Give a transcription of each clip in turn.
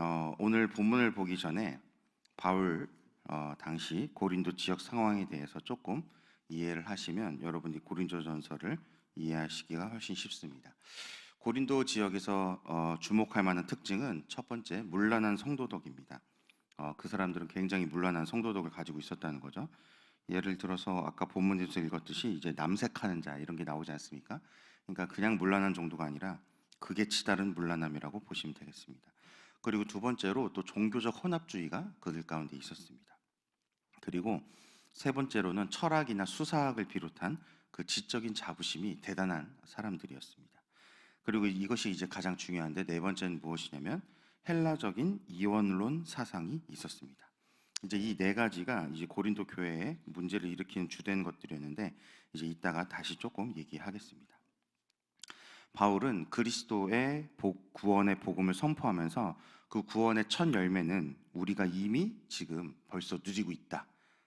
어, 오늘 본문을 보기 전에 바울 어, 당시 고린도 지역 상황에 대해서 조금 이해를 하시면 여러분이 고린도전서를 이해하시기가 훨씬 쉽습니다. 고린도 지역에서 어, 주목할 만한 특징은 첫 번째 문란한 성도덕입니다. 어, 그 사람들은 굉장히 문란한 성도덕을 가지고 있었다는 거죠. 예를 들어서 아까 본문에서 읽었듯이 이제 남색하는 자 이런 게 나오지 않습니까? 그러니까 그냥 문란한 정도가 아니라 극에 치다른 문란함이라고 보시면 되겠습니다. 그리고 두 번째로 또 종교적 혼합주의가 그들 가운데 있었습니다. 그리고 세 번째로는 철학이나 수사학을 비롯한 그 지적인 자부심이 대단한 사람들이었습니다. 그리고 이것이 이제 가장 중요한데 네 번째는 무엇이냐면 헬라적인 이원론 사상이 있었습니다. 이제 이 네 가지가 이제 고린도 교회에 문제를 일으키는 주된 것들이었는데 이제 이따가 다시 조금 얘기하겠습니다. 바울은 그리스도의 복, 구원의 복음을 선포하면서 그 구원의 첫 열매는 우리가 이미 지금 벌써 누리고 있다.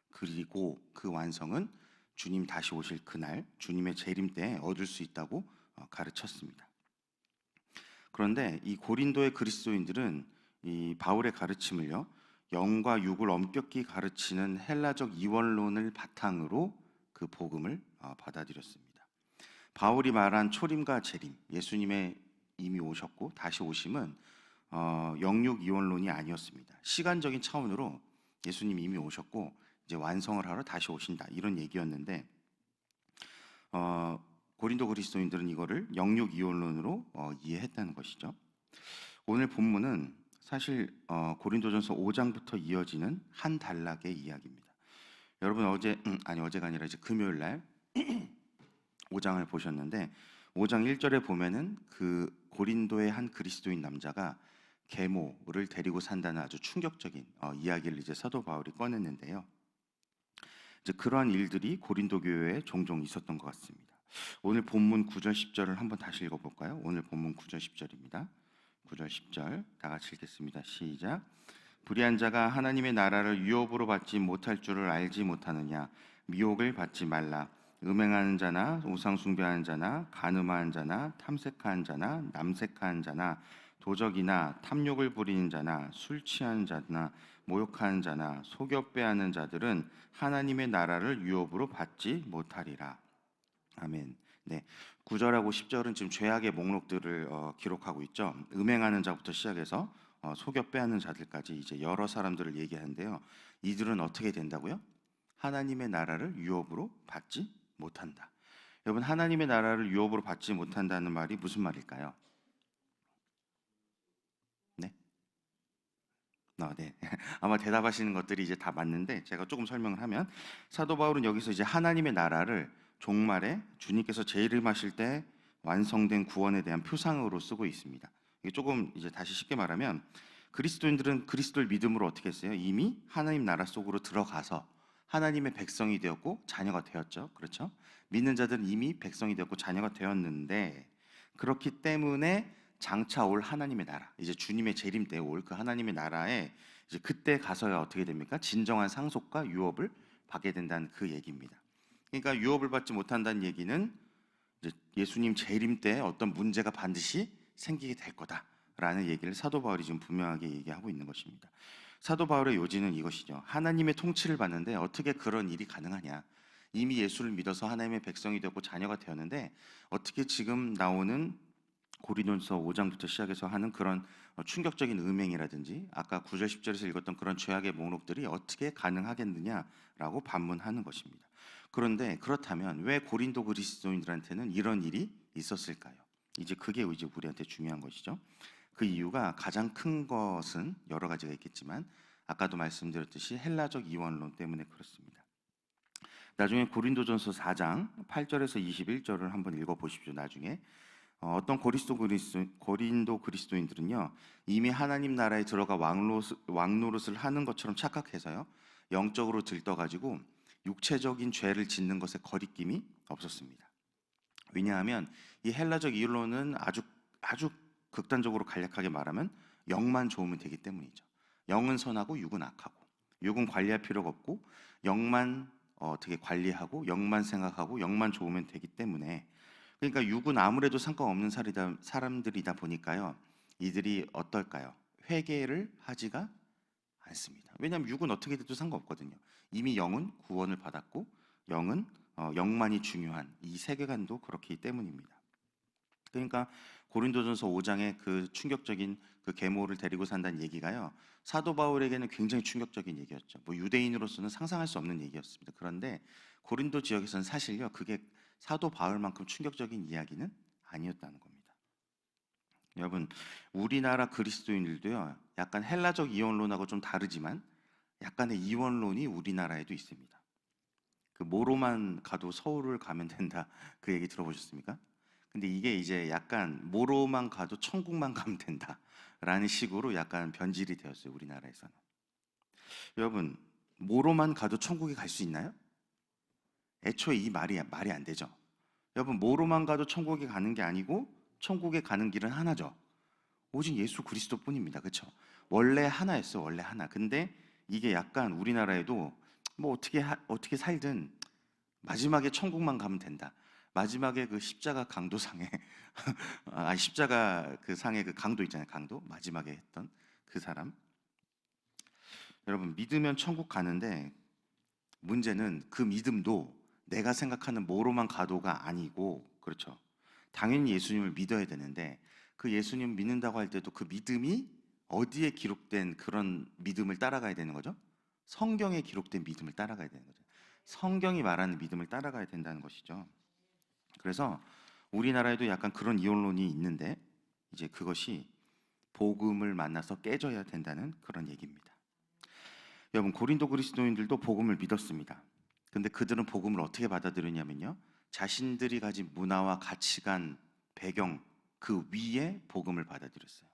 그리고 그 완성은 주님 다시 오실 그날 주님의 재림 때 얻을 수 있다고 어, 가르쳤습니다. 그런데 이 고린도의 그리스도인들은 이 바울의 가르침을요 영과 육을 엄격히 가르치는 헬라적 이원론을 바탕으로 그 복음을 어, 받아들였습니다. 바울이 말한 초림과 재림, 예수님의 이미 오셨고 다시 오심은 어, 영육 이원론이 아니었습니다. 시간적인 차원으로 예수님 이미 오셨고 이제 완성을 하러 다시 오신다 이런 얘기였는데 어, 고린도 그리스도인들은 이거를 영육 이원론으로 어, 이해했다는 것이죠. 오늘 본문은 사실 어, 고린도전서 5장부터 이어지는 한 단락의 이야기입니다. 여러분 어제 음, 아니 어제가 아니라 이제 금요일 날 5장을 보셨는데 5장 1절에 보면은 그 고린도의 한 그리스도인 남자가 계모를 데리고 산다는 아주 충격적인 어, 이야기를 이제 사도 바울이 꺼냈는데요. 이제 그러한 일들이 고린도 교회에 종종 있었던 것 같습니다. 오늘 본문 9절 10절을 한번 다시 읽어 볼까요? 오늘 본문 9절 10절입니다. 9절 10절 다 같이 읽겠습니다. 시작. 불의한 자가 하나님의 나라를 유업으로 받지 못할 줄을 알지 못하느냐 미혹을 받지 말라. 음행하는 자나 우상 숭배하는 자나 간음하는 자나 탐색하는 자나 남색하는 자나 도적이나 탐욕을 부리는 자나 술 취하는 자나 모욕하는 자나 속여 빼하는 자들은 하나님의 나라를 유업으로 받지 못하리라. 아멘. 네. 9절하고 10절은 지금 죄악의 목록들을 어, 기록하고 있죠. 음행하는 자부터 시작해서 어, 속여 빼하는 자들까지 이제 여러 사람들을 얘기하는데요. 이들은 어떻게 된다고요? 하나님의 나라를 유업으로 받지 못한다. 여러분 하나님의 나라를 유업으로 받지 못한다는 말이 무슨 말일까요? 네. 아, 네. 아마 대답하시는 것들이 이제 다 맞는데 제가 조금 설명을 하면 사도 바울은 여기서 이제 하나님의 나라를 종말에 주님께서 재림하실 때 완성된 구원에 대한 표상으로 쓰고 있습니다. 이게 조금 이제 다시 쉽게 말하면 그리스도인들은 그리스도를 믿음으로 어떻게 했어요? 이미 하나님 나라 속으로 들어가서 하나님의 백성이 되었고 자녀가 되었죠. 그렇죠? 믿는 자들은 이미 백성이 되었고 자녀가 되었는데 그렇기 때문에 장차 올 하나님의 나라, 이제 주님의 재림 때 올 그 하나님의 나라에 이제 그때 가서야 어떻게 됩니까? 진정한 상속과 유업을 받게 된다는 그 얘기입니다. 그러니까 유업을 받지 못한다는 얘기는 예수님 재림 때 어떤 문제가 반드시 생기게 될 거다라는 얘기를 사도 바울이 지금 분명하게 얘기하고 있는 것입니다. 사도 바울의 요지는 이것이죠. 하나님의 통치를 받는데 어떻게 그런 일이 가능하냐? 이미 예수를 믿어서 하나님의 백성이 되고 자녀가 되었는데 어떻게 지금 나오는 고린도서 5장부터 시작해서 하는 그런 충격적인 음행이라든지 아까 9절 10절에서 읽었던 그런 죄악의 목록들이 어떻게 가능하겠느냐라고 반문하는 것입니다. 그런데 그렇다면 왜 고린도 그리스도인들한테는 이런 일이 있었을까요? 이제 그게 이제 우리한테 중요한 것이죠. 그 이유가 가장 큰 것은 여러 가지가 있겠지만 아까도 말씀드렸듯이 헬라적 이원론 때문에 그렇습니다. 나중에 고린도전서 4장 8절에서 21절을 한번 읽어 보십시오. 나중에 어, 어떤 고리스도 그리스도, 고린도 그리스도인들은요 이미 하나님 나라에 들어가 왕노릇, 왕노릇을 하는 것처럼 착각해서요 영적으로 들떠가지고 육체적인 죄를 짓는 것에 거리낌이 없었습니다. 왜냐하면 이 헬라적 이론은 아주 아주 극단적으로 간략하게 말하면 영만 좋으면 되기 때문이죠. 영은 선하고 육은 악하고 육은 관리할 필요가 없고 영만 어, 떻게 관리하고 영만 생각하고 영만 좋으면 되기 때문에 그러니까 육은 아무래도 상관없는 사람들이다 보니까요. 이들이 어떨까요? 회개를 하지가 않습니다. 왜냐하면 육은 어떻게 돼도 상관없거든요. 이미 영은 구원을 받았고 영은 어, 영만이 중요한 이 세계관도 그렇기 때문입니다. 그러니까 고린도전서 5장의 그 충격적인 그 계모를 데리고 산다는 얘기가요. 사도 바울에게는 굉장히 충격적인 얘기였죠. 뭐 유대인으로서는 상상할 수 없는 얘기였습니다. 그런데 고린도 지역에서는 사실요. 그게 사도 바울만큼 충격적인 이야기는 아니었다는 겁니다. 여러분, 우리나라 그리스도인들도요. 약간 헬라적 이원론하고 좀 다르지만 약간의 이원론이 우리나라에도 있습니다. 그 모로만 가도 서울을 가면 된다. 그 얘기 들어보셨습니까? 근데 이게 이제 약간 모로만 가도 천국만 가면 된다라는 식으로 약간 변질이 되었어요 우리나라에서는. 여러분 모로만 가도 천국에 갈 수 있나요? 애초에 이 말이 말이 안 되죠. 여러분 모로만 가도 천국에 가는 게 아니고 천국에 가는 길은 하나죠. 오직 예수 그리스도뿐입니다. 그렇죠? 원래 하나였어 원래 하나. 근데 이게 약간 우리나라에도 뭐 어떻게 하- 어떻게 살든 마지막에 천국만 가면 된다. 마지막에 그 십자가 강도상에 아 십자가 그 상의 그 강도 있잖아요 강도. 마지막에 했던 그 사람. 여러분 믿으면 천국 가는데 문제는 그 믿음도 내가 생각하는 뭐로만 가도가 아니고 그렇죠. 당연히 예수님을 믿어야 되는데 그 예수님 믿는다고 할 때도 그 믿음이 어디에 기록된 그런 믿음을 따라가야 되는 거죠? 성경에 기록된 믿음을 따라가야 되는 거죠. 성경이 말하는 믿음을 따라가야 된다는 것이죠. 그래서 우리나라에도 약간 그런 이론론이 있는데 이제 그것이 복음을 만나서 깨져야 된다는 그런 얘기입니다. 여러분 고린도 그리스도인들도 복음을 믿었습니다. 근데 그들은 복음을 어떻게 받아들였냐면요. 자신들이 가진 문화와 가치관, 배경 그 위에 복음을 받아들였어요.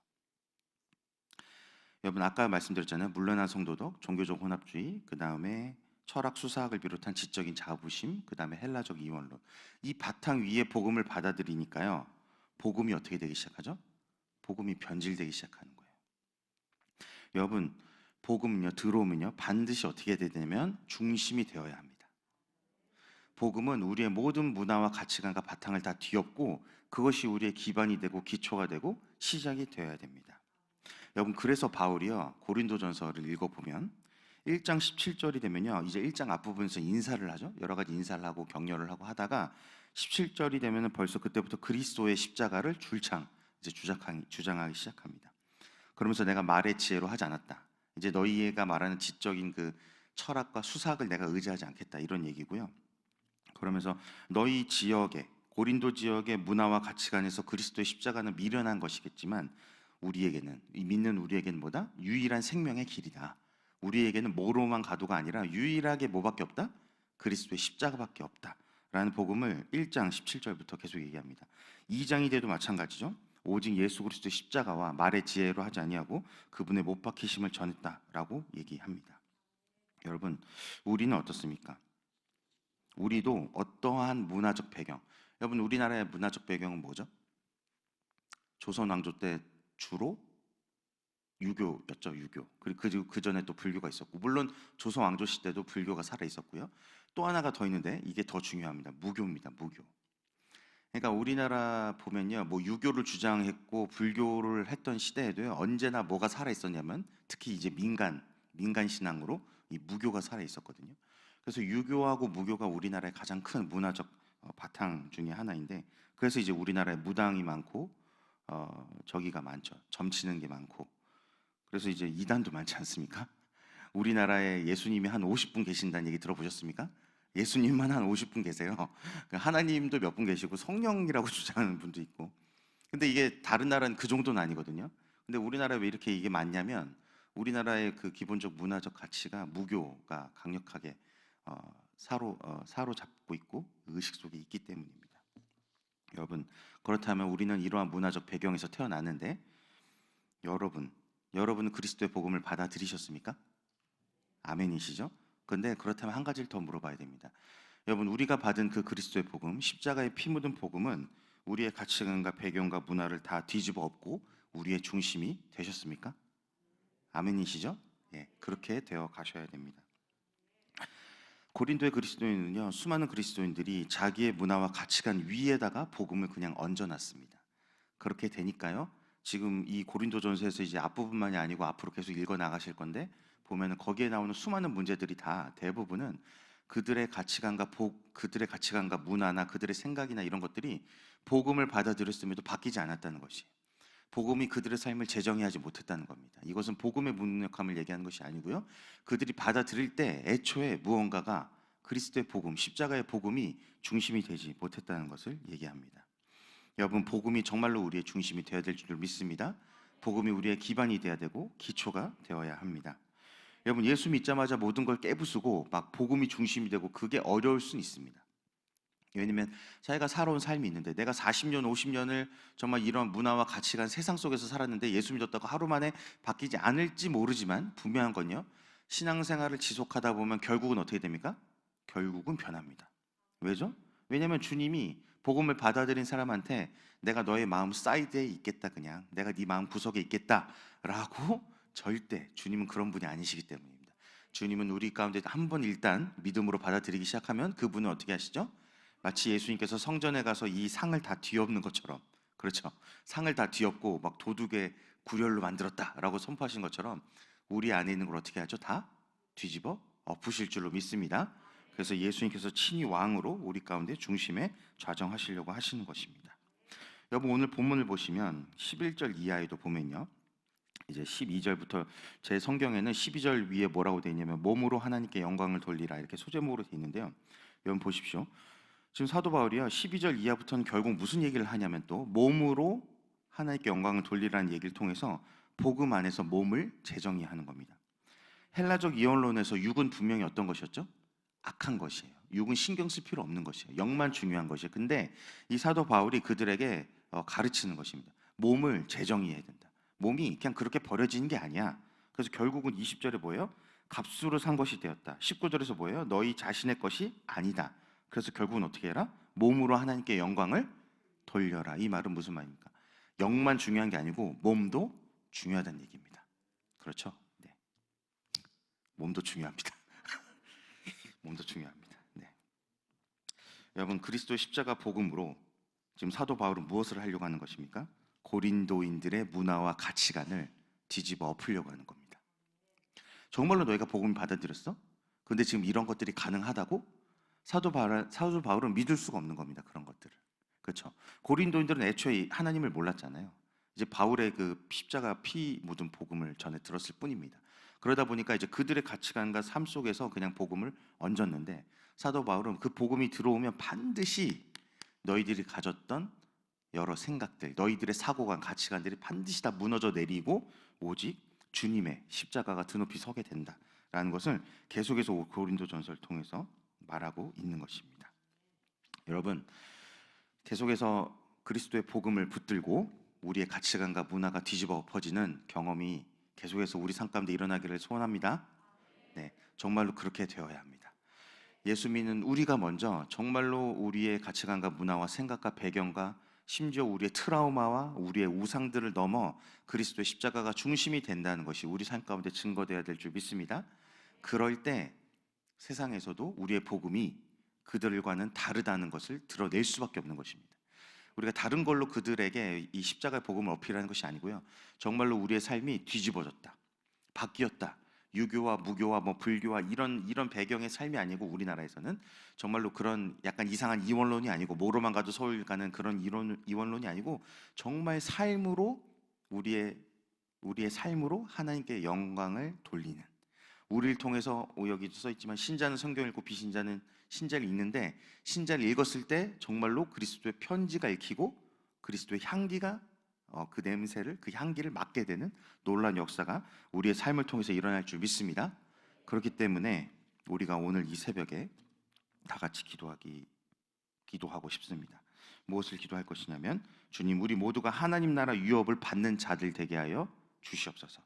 여러분 아까 말씀드렸잖아요. 물러난 성도덕, 종교적 혼합주의, 그 다음에 철학 수사학을 비롯한 지적인 자부심, 그 다음에 헬라적 이원론. 이 바탕 위에 복음을 받아들이니까요. 복음이 어떻게 되기 시작하죠? 복음이 변질되기 시작하는 거예요. 여러분, 복음은요, 들어오면요, 반드시 어떻게 되냐면 중심이 되어야 합니다. 복음은 우리의 모든 문화와 가치관과 바탕을 다 뒤엎고 그것이 우리의 기반이 되고 기초가 되고 시작이 되어야 됩니다. 여러분, 그래서 바울이요, 고린도전서를 읽어보면 1장 17절이 되면요. 이제 1장 앞부분에서 인사를 하죠. 여러 가지 인사를 하고 격려를 하고 하다가 17절이 되면은 벌써 그때부터 그리스도의 십자가를 줄창 이제 주장하기, 주장하기 시작합니다. 그러면서 내가 말의 지혜로 하지 않았다. 이제 너희가 말하는 지적인 그 철학과 수사학을 내가 의지하지 않겠다 이런 얘기고요. 그러면서 너희 지역에 고린도 지역의 문화와 가치관에서 그리스도의 십자가는 미련한 것이겠지만 우리에게는 이 믿는 우리에게는 뭐다? 유일한 생명의 길이다. 우리에게는 뭐로만 가도가 아니라 유일하게 뭐밖에 없다? 그리스도의 십자가밖에 없다. 라는 복음을 1장 17절부터 계속 얘기합니다. 2장이 돼도 마찬가지죠. 오직 예수 그리스도의 십자가와 말의 지혜로 하지 아니하고 그분의 못 박히심을 전했다라고 얘기합니다. 여러분, 우리는 어떻습니까? 우리도 어떠한 문화적 배경, 여러분 우리나라의 문화적 배경은 뭐죠? 조선 왕조 때 주로 유교였죠, 유교. 그리고 그, 그 전에 또 불교가 있었고, 물론 조선 왕조 시대도 불교가 살아 있었고요. 또 하나가 더 있는데 이게 더 중요합니다. 무교입니다, 무교. 그러니까 우리나라 보면요, 뭐 유교를 주장했고 불교를 했던 시대에도요, 언제나 뭐가 살아 있었냐면 특히 이제 민간 민간 신앙으로 이 무교가 살아 있었거든요. 그래서 유교하고 무교가 우리나라의 가장 큰 문화적 어, 바탕 중에 하나인데, 그래서 이제 우리나라에 무당이 많고 어, 저기가 많죠, 점치는 게 많고. 그래서 이제 이단도 많지 않습니까? 우리나라에 예수님이 한 50분 계신다는 얘기 들어보셨습니까? 예수님만 한 50분 계세요. 그 하나님도 몇 분 계시고 성령이라고 주장하는 분도 있고. 근데 이게 다른 나라는 그 정도는 아니거든요. 근데 우리나라에 왜 이렇게 이게 많냐면 우리나라의 그 기본적 문화적 가치가 무교가 강력하게 어, 사로 어, 사로잡고 있고 의식 속에 있기 때문입니다. 여러분 그렇다면 우리는 이러한 문화적 배경에서 태어났는데 여러분 여러분은 그리스도의 복음을 받아들이셨습니까? 아멘이시죠? 근데 그렇다면 한 가지를 더 물어봐야 됩니다. 여러분 우리가 받은 그 그리스도의 복음, 십자가의 피 묻은 복음은 우리의 가치관과 배경과 문화를 다 뒤집어 엎고 우리의 중심이 되셨습니까? 아멘이시죠? 예, 그렇게 되어 가셔야 됩니다. 고린도의 그리스도인은요, 수많은 그리스도인들이 자기의 문화와 가치관 위에다가 복음을 그냥 얹어놨습니다. 그렇게 되니까요, 지금 이 고린도전서에서 이제 앞부분만이 아니고 앞으로 계속 읽어 나가실 건데 보면은 거기에 나오는 수많은 문제들이 다 대부분은 그들의 가치관과 복, 그들의 가치관과 문화나 그들의 생각이나 이런 것들이 복음을 받아들였음에도 바뀌지 않았다는 것이 복음이 그들의 삶을 재정의하지 못했다는 겁니다. 이것은 복음의 무능력함을 얘기하는 것이 아니고요. 그들이 받아들일 때 애초에 무언가가 그리스도의 복음, 십자가의 복음이 중심이 되지 못했다는 것을 얘기합니다. 여러분, 복음이 정말로 우리의 중심이 되어야 될 줄 믿습니다. 복음이 우리의 기반이 되어야 되고 기초가 되어야 합니다. 여러분, 예수 믿자마자 모든 걸 깨부수고 막 복음이 중심이 되고 그게 어려울 수는 있습니다. 왜냐면 자기가 살아온 삶이 있는데 내가 40년, 50년을 정말 이런 문화와 가치관 세상 속에서 살았는데 예수 믿었다고 하루 만에 바뀌지 않을지 모르지만 분명한 건요. 신앙생활을 지속하다 보면 결국은 어떻게 됩니까? 결국은 변합니다. 왜죠? 왜냐면 주님이 복음을 받아들인 사람한테 내가 너의 마음 사이드에 있겠다 그냥 내가 네 마음 구석에 있겠다라고 절대 주님은 그런 분이 아니시기 때문입니다. 주님은 우리 가운데 한번 일단 믿음으로 받아들이기 시작하면 그분은 어떻게 하시죠? 마치 예수님께서 성전에 가서 이 상을 다 뒤엎는 것처럼 그렇죠. 상을 다 뒤엎고 막 도둑의 구렬로 만들었다라고 선포하신 것처럼 우리 안에 있는 걸 어떻게 하죠? 다 뒤집어 엎으실 줄로 믿습니다. 그래서 예수님께서 친히 왕으로 우리 가운데 중심에 좌정하시려고 하시는 것입니다. 여러분 오늘 본문을 보시면 11절 이하에도 보면요. 이제 12절부터 제 성경에는 12절 위에 뭐라고 되어 있냐면 몸으로 하나님께 영광을 돌리라 이렇게 소제목으로 되어 있는데요. 여러분 보십시오. 지금 사도 바울이요 12절 이하부터는 결국 무슨 얘기를 하냐면 또 몸으로 하나님께 영광을 돌리라는 얘기를 통해서 복음 안에서 몸을 재정의하는 겁니다. 헬라적 이원론에서 육은 분명히 어떤 것이었죠? 악한 것이에요. 육은 신경 쓸 필요 없는 것이에요. 영만 중요한 것이에요. 근데 이 사도 바울이 그들에게 어, 가르치는 것입니다. 몸을 재정의해야 된다. 몸이 그냥 그렇게 버려지는 게 아니야. 그래서 결국은 20절에 뭐예요? 값으로 산 것이 되었다. 19절에서 뭐예요? 너희 자신의 것이 아니다. 그래서 결국은 어떻게 해라? 몸으로 하나님께 영광을 돌려라. 이 말은 무슨 말입니까? 영만 중요한 게 아니고 몸도 중요하다는 얘기입니다. 그렇죠? 네. 몸도 중요합니다. 몸도 중요합니다. 네. 여러분 그리스도 십자가 복음으로 지금 사도 바울은 무엇을 하려고 하는 것입니까? 고린도인들의 문화와 가치관을 뒤집어 엎으려고 하는 겁니다. 정말로 너희가 복음을 받아들였어? 근데 지금 이런 것들이 가능하다고? 사도 바울, 사도 바울은 믿을 수가 없는 겁니다. 그런 것들을. 그렇죠. 고린도인들은 애초에 하나님을 몰랐잖아요. 이제 바울의 그 십자가 피 묻은 복음을 전해 들었을 뿐입니다. 그러다 보니까 이제 그들의 가치관과 삶 속에서 그냥 복음을 얹었는데 사도 바울은 그 복음이 들어오면 반드시 너희들이 가졌던 여러 생각들, 너희들의 사고관, 가치관들이 반드시 다 무너져 내리고 오직 주님의 십자가가 드높이 서게 된다라는 것을 계속해서 고린도전서를 통해서 말하고 있는 것입니다. 여러분 계속해서 그리스도의 복음을 붙들고 우리의 가치관과 문화가 뒤집어 엎어지는 경험이 계속해서 우리 삶 가운데 일어나기를 소원합니다. 네, 정말로 그렇게 되어야 합니다. 예수 믿는 우리가 먼저 정말로 우리의 가치관과 문화와 생각과 배경과 심지어 우리의 트라우마와 우리의 우상들을 넘어 그리스도의 십자가가 중심이 된다는 것이 우리 삶 가운데 증거되어야 될 줄 믿습니다. 그럴 때 세상에서도 우리의 복음이 그들과는 다르다는 것을 드러낼 수밖에 없는 것입니다. 우리가 다른 걸로 그들에게 이 십자가의 복음을 어필하는 것이 아니고요. 정말로 우리의 삶이 뒤집어졌다. 바뀌었다. 유교와 무교와 뭐 불교와 이런 이런 배경의 삶이 아니고 우리나라에서는 정말로 그런 약간 이상한 이원론이 아니고 뭐로만 가도 서울 가는 그런 이론 이원론이 아니고 정말 삶으로 우리의 우리의 삶으로 하나님께 영광을 돌리는 우리를 통해서 여기도 써 있지만 신자는 성경 읽고 비신자는 신자를 읽는데 신자를 읽었을 때 정말로 그리스도의 편지가 읽히고 그리스도의 향기가 어, 그 냄새를 그 향기를 맡게 되는 놀라운 역사가 우리의 삶을 통해서 일어날 줄 믿습니다. 그렇기 때문에 우리가 오늘 이 새벽에 다 같이 기도하기 기도하고 싶습니다. 무엇을 기도할 것이냐면 주님 우리 모두가 하나님 나라 유업을 받는 자들 되게 하여 주시옵소서.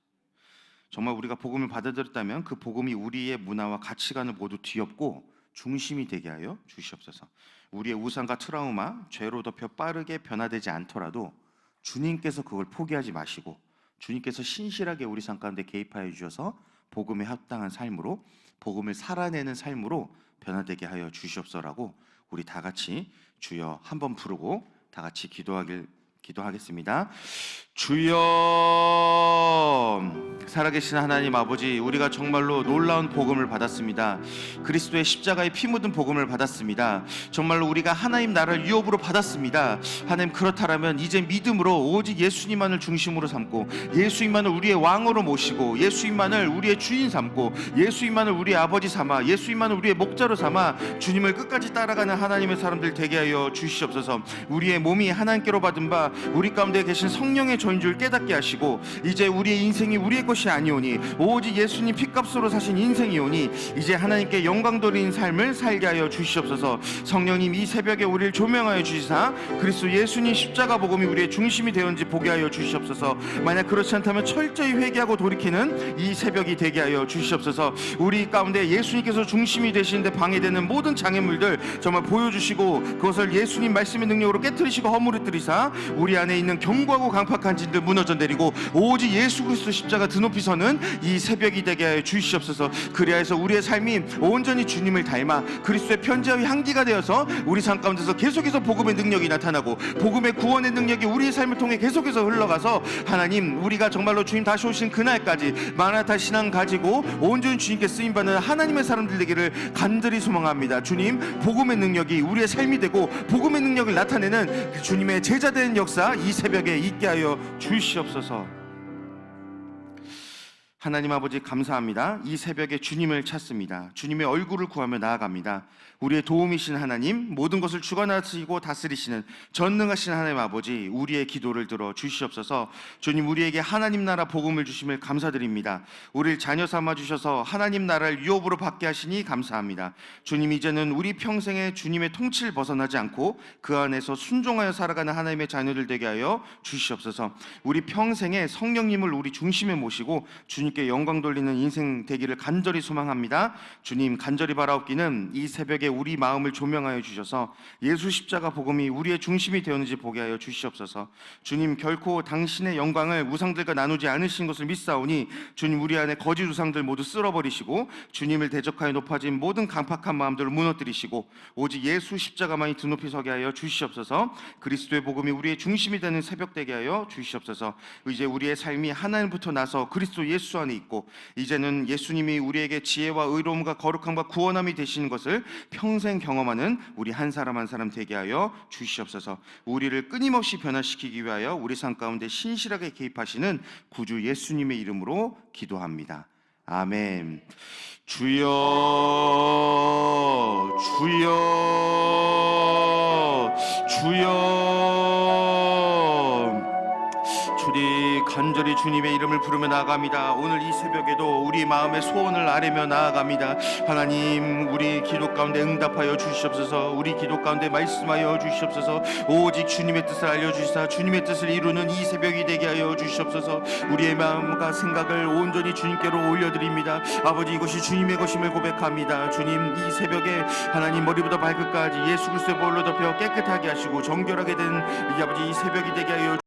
정말 우리가 복음을 받아들였다면 그 복음이 우리의 문화와 가치관을 모두 뒤엎고 중심이 되게 하여 주시옵소서. 우리의 우상과 트라우마, 죄로 덮여 빠르게 변화되지 않더라도 주님께서 그걸 포기하지 마시고 주님께서 신실하게 우리 삶 가운데 개입하여 주셔서 복음에 합당한 삶으로 복음을 살아내는 삶으로 변화되게 하여 주시옵소라고 우리 다 같이 주여 한번 부르고 다 같이 기도하길 기도하겠습니다. 주여 살아계신 하나님 아버지 우리가 정말로 놀라운 복음을 받았습니다. 그리스도의 십자가의 피 묻은 복음을 받았습니다. 정말로 우리가 하나님 나라를 유업으로 받았습니다. 하나님 그렇다라면 이제 믿음으로 오직 예수님만을 중심으로 삼고 예수님만을 우리의 왕으로 모시고 예수님만을 우리의 주인 삼고 예수님만을 우리의 아버지 삼아 예수님만을 우리의 목자로 삼아 주님을 끝까지 따라가는 하나님의 사람들 되게 하여 주시옵소서. 우리의 몸이 하나님께로 받은 바 우리 가운데 계신 성령의 조인 줄 깨닫게 하시고 이제 우리의 인생이 우리의 것이 아니오니 오직 예수님 피값으로 사신 인생이오니 이제 하나님께 영광 돌리는 삶을 살게 하여 주시옵소서. 성령님 이 새벽에 우리를 조명하여 주시사 그리스도 예수님 십자가 복음이 우리의 중심이 되었는지 보게 하여 주시옵소서. 만약 그렇지 않다면 철저히 회개하고 돌이키는 이 새벽이 되게 하여 주시옵소서. 우리 가운데 예수님께서 중심이 되시는데 방해되는 모든 장애물들 정말 보여주시고 그것을 예수님 말씀의 능력으로 깨뜨리시고 허물어뜨리사 우리 안에 있는 견고하고 강팍한 진들 무너져 내리고 오직 예수 그리스도 십자가 드높 이 서는 이 새벽이 되게 하여 주시옵소서. 그리하여서 우리의 삶이 온전히 주님을 닮아 그리스도의 편지와 향기가 되어서 우리 삶 가운데서 계속해서 복음의 능력이 나타나고 복음의 구원의 능력이 우리의 삶을 통해 계속해서 흘러가서 하나님 우리가 정말로 주님 다시 오신 그날까지 마나타 신앙 가지고 온전히 주님께 쓰임 받는 하나님의 사람들 되기를 간절히 소망합니다. 주님 복음의 능력이 우리의 삶이 되고 복음의 능력을 나타내는 그 주님의 제자된 역사 이 새벽에 있게 하여 주시옵소서. 하나님 아버지 감사합니다. 이 새벽에 주님을 찾습니다. 주님의 얼굴을 구하며 나아갑니다. 우리의 도움이신 하나님, 모든 것을 주관하시고 다스리시는 전능하신 하나님 아버지, 우리의 기도를 들어 주시옵소서. 주님 우리에게 하나님 나라 복음을 주심을 감사드립니다. 우리를 자녀 삼아 주셔서 하나님 나라를 유업으로 받게 하시니 감사합니다. 주님 이제는 우리 평생에 주님의 통치를 벗어나지 않고 그 안에서 순종하여 살아가는 하나님의 자녀들 되게 하여 주시옵소서. 우리 평생에 성령님을 우리 중심에 모시고 주님께 영광 돌리는 인생 되기를 간절히 소망합니다. 주님 간절히 바라옵기는 이 새벽에 우리 마음을 조명하여 주셔서 예수 십자가 복음이 우리의 중심이 되었는지 보게 하여 주시옵소서. 주님 결코 당신의 영광을 우상들과 나누지 않으신 것을 믿사오니 주님 우리 안에 거짓 우상들 모두 쓸어버리시고 주님을 대적하여 높아진 모든 강팍한 마음들을 무너뜨리시고 오직 예수 십자가만이 드높이 서게 하여 주시옵소서. 그리스도의 복음이 우리의 중심이 되는 새벽 되게 하여 주시옵소서. 이제 우리의 삶이 하나님부터 나서 그리스도 예수 안에 있고 이제는 예수님이 우리에게 지혜와 의로움과 거룩함과 구원함이 되시는 것을 평생 경험하는 우리 한 사람 한 사람 되게 하여 주시옵소서. 우리를 끊임없이 변화시키기 위하여 우리 삶 가운데 신실하게 개입하시는 구주 예수님의 이름으로 기도합니다. 아멘. 주여, 주여, 주님의 이름을 부르며 나아갑니다. 오늘 이 새벽에도 우리 마음의 소원을 아뢰며 나아갑니다. 하나님, 우리 기도 가운데 응답하여 주시옵소서. 우리 기도 가운데 말씀하여 주시옵소서. 오직 주님의 뜻을 알려 주시사 주님의 뜻을 이루는 이 새벽이 되게 하여 주시옵소서. 우리의 마음과 생각을 온전히 주님께로 올려드립니다. 아버지 이것이 주님의 것임을 고백합니다. 주님 이 새벽에 하나님 머리부터 발끝까지 예수 그리스도의 볼로 덮여 깨끗하게 하시고 정결하게 된이 아버지 이 새벽이 되게 하여